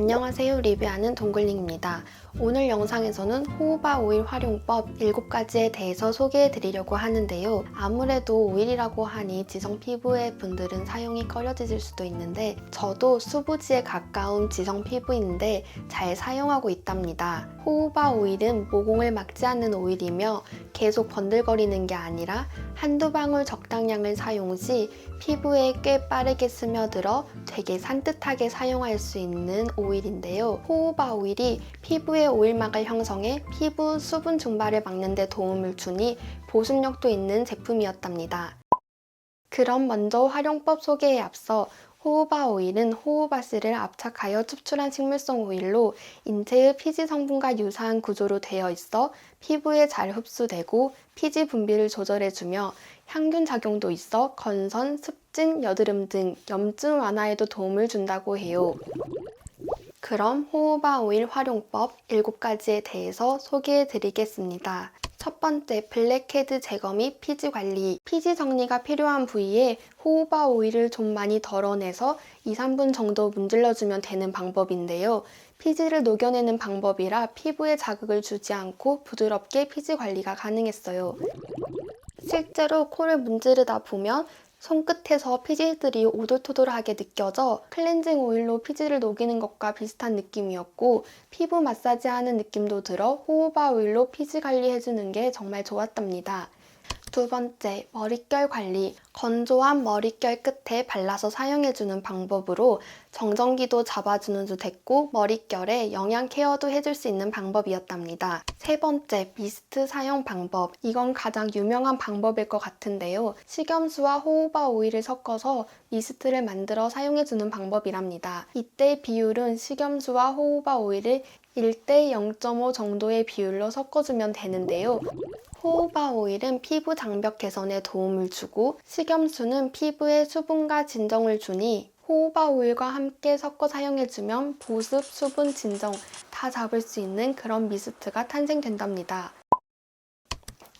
안녕하세요 리뷰하는 동글링입니다. 오늘 영상에서는 호호바 오일 활용법 7가지에 대해서 소개해 드리려고 하는데요. 아무래도 오일이라고 하니 지성 피부의 분들은 사용이 꺼려지실 수도 있는데 저도 수부지에 가까운 지성 피부인데 잘 사용하고 있답니다. 호호바 오일은 모공을 막지 않는 오일이며 계속 번들거리는 게 아니라 한두 방울 적당량을 사용 시 피부에 꽤 빠르게 스며들어 되게 산뜻하게 사용할 수 있는 오일인데요. 호호바 오일이 피부의 오일막을 형성해 피부 수분 증발을 막는 데 도움을 주니 보습력도 있는 제품이었답니다. 그럼 먼저 활용법 소개에 앞서 호호바 오일은 호호바스를 압착하여 추출한 식물성 오일로 인체의 피지 성분과 유사한 구조로 되어 있어 피부에 잘 흡수되고 피지 분비를 조절해주며 향균 작용도 있어 건선, 습진, 여드름 등 염증 완화에도 도움을 준다고 해요. 그럼 호호바 오일 활용법 7가지에 대해서 소개해 드리겠습니다. 첫 번째, 블랙헤드 제거 및 피지 관리. 피지 정리가 필요한 부위에 호호바 오일을 좀 많이 덜어내서 2, 3분 정도 문질러주면 되는 방법인데요. 피지를 녹여내는 방법이라 피부에 자극을 주지 않고 부드럽게 피지 관리가 가능했어요. 실제로 코를 문지르다 보면 손끝에서 피지들이 오돌토돌하게 느껴져 클렌징 오일로 피지를 녹이는 것과 비슷한 느낌이었고 피부 마사지하는 느낌도 들어 호호바 오일로 피지 관리해주는 게 정말 좋았답니다. 두 번째, 머릿결 관리. 건조한 머릿결 끝에 발라서 사용해주는 방법으로 정전기도 잡아주는 도 됐고 머릿결에 영양 케어도 해줄 수 있는 방법이었답니다. 세 번째, 미스트 사용 방법. 이건 가장 유명한 방법일 것 같은데요. 식염수와 호호바 오일을 섞어서 미스트를 만들어 사용해주는 방법이랍니다. 이때 비율은 식염수와 호호바 오일을 1대 0.5 정도의 비율로 섞어주면 되는데요. 호호바 오일은 피부 장벽 개선에 도움을 주고 식염수는 피부에 수분과 진정을 주니 호호바 오일과 함께 섞어 사용해주면 보습, 수분, 진정 다 잡을 수 있는 그런 미스트가 탄생된답니다.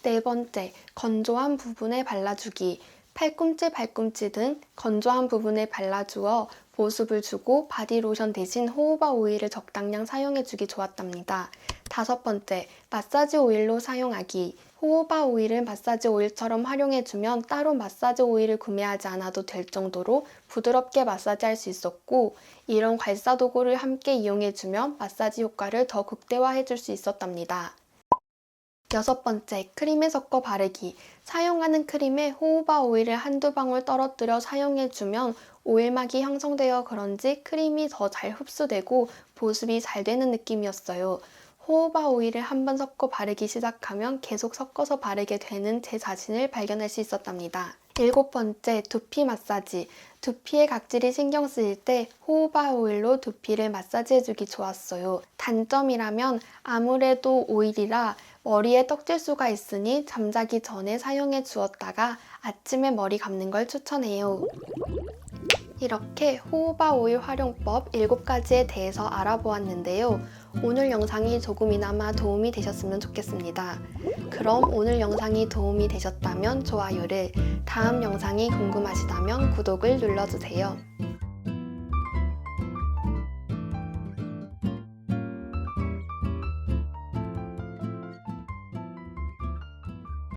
네 번째, 건조한 부분에 발라주기. 팔꿈치, 발꿈치 등 건조한 부분에 발라주어 보습을 주고 바디로션 대신 호호바 오일을 적당량 사용해주기 좋았답니다. 다섯 번째, 마사지 오일로 사용하기. 호호바 오일을 마사지 오일처럼 활용해주면 따로 마사지 오일을 구매하지 않아도 될 정도로 부드럽게 마사지할 수 있었고 이런 괄사 도구를 함께 이용해주면 마사지 효과를 더 극대화해줄 수 있었답니다. 여섯 번째, 크림에 섞어 바르기. 사용하는 크림에 호호바 오일을 한두 방울 떨어뜨려 사용해주면 오일막이 형성되어 그런지 크림이 더 잘 흡수되고 보습이 잘 되는 느낌이었어요. 호호바 오일을 한 번 섞어 바르기 시작하면 계속 섞어서 바르게 되는 제 자신을 발견할 수 있었답니다. 일곱 번째, 두피 마사지. 두피에 각질이 신경 쓰일 때 호호바 오일로 두피를 마사지해주기 좋았어요. 단점이라면 아무래도 오일이라 머리에 떡질 수가 있으니 잠자기 전에 사용해 주었다가 아침에 머리 감는 걸 추천해요. 이렇게 호호바 오일 활용법 7가지에 대해서 알아보았는데요. 오늘 영상이 조금이나마 도움이 되셨으면 좋겠습니다. 그럼 오늘 영상이 도움이 되셨다면 좋아요를, 다음 영상이 궁금하시다면 구독을 눌러주세요.